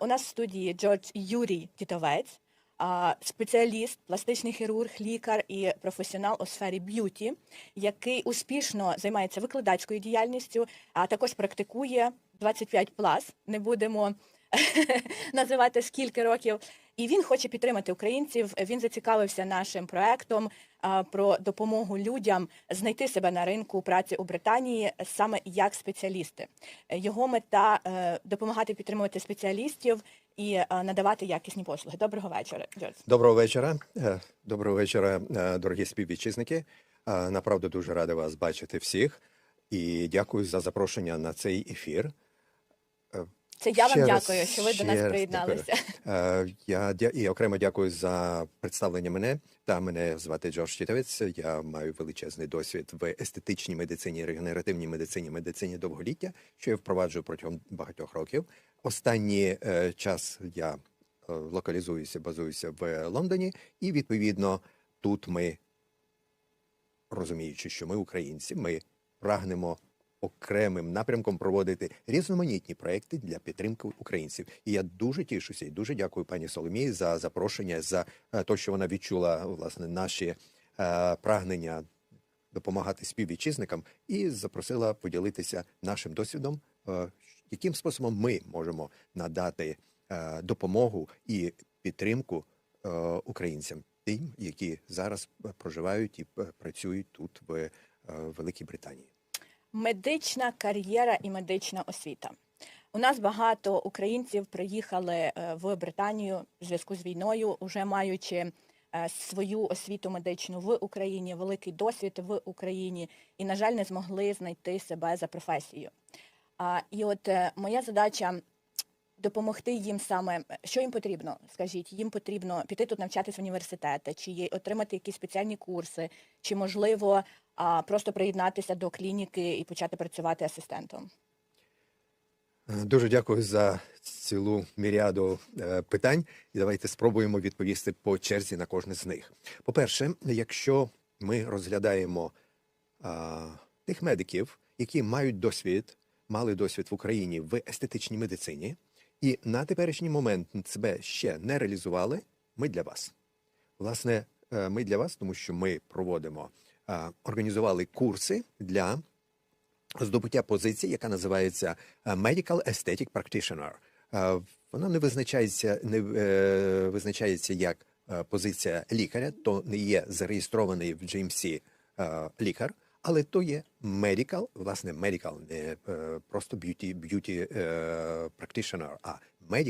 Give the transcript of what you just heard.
У нас в студії Джордж Юрій Тітовець, спеціаліст, пластичний хірург, лікар і професіонал у сфері б'юті, який успішно займається викладацькою діяльністю, а також практикує 25 плас. Не будемо називати скільки років. І він хоче підтримати українців. Він зацікавився нашим проектом про допомогу людям знайти себе на ринку праці у Британії саме як спеціалісти. Його мета е, допомагати підтримувати спеціалістів і е, надавати якісні послуги. Доброго вечора, Джордж. Доброго вечора. Е, Доброго вечора, дорогі співвітчизники. Направду дуже радий вас бачити всіх і дякую за запрошення на цей ефір. Це я вам Ще раз- дякую, що ви до нас приєдналися. дякую. Е, Я дя- і окремо дякую за представлення мене. Та мене звати Джордж Тітовець. Я маю величезний досвід в естетичній медицині, регенеративній медицині, медицині довголіття, що я впроваджую протягом багатьох років. Останній е, час я е, локалізуюся, базуюся в Лондоні, і відповідно тут ми, розуміючи, що ми українці, ми прагнемо окремим напрямком проводити різноманітні проекти для підтримки українців. І я дуже тішуся і дуже дякую пані Соломії за запрошення, за е, те, що вона відчула власне наші е, прагнення допомагати співвітчизникам, і запросила поділитися нашим досвідом, е, яким способом ми можемо надати е, допомогу і підтримку е, українцям, тим, які зараз е, проживають і е, працюють тут в е, Великій Британії. Медична кар'єра і медична освіта. У нас багато українців приїхали е, в Британію в зв'язку з війною, уже маючи е, свою освіту медичну в Україні, великий досвід в Україні, і, на жаль, не змогли знайти себе за професією. І от е, моя задача допомогти їм саме, що їм потрібно? Скажіть, їм потрібно піти тут навчатись в університети, чи отримати якісь спеціальні курси, чи можливо просто приєднатися до клініки і почати працювати асистентом. Е, Дуже дякую за цілу міріаду е, питань, і давайте спробуємо відповісти по черзі на кожне з них. По-перше, якщо ми розглядаємо а, тих медиків, які мають досвід, мали досвід в Україні в естетичній медицині, і на теперішній момент себе ще не реалізували, ми для вас. Власне, е, ми для вас, тому що ми проводимо, організували курси для здобуття позиції, яка називається е, Medical Aesthetic Practitioner. Е, Вона не визначається, не е, визначається як е, позиція лікаря, то не є зареєстрований в GMC е, лікар, але то є medical, власне, medical, не е, просто beauty е, practitioner, а medical